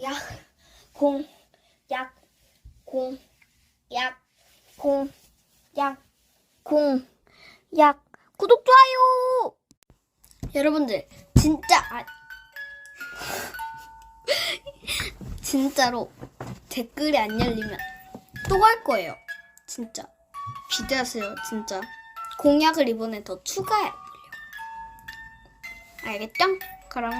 약 공 약 공 약 공 약 공 약. 구독 좋아요! 여러분들 진짜 아 진짜로 댓글이 안 열리면 또할 거예요. 진짜. 기대하세요 진짜. 공약을 이번에 더 추가해 알겠죠? 그럼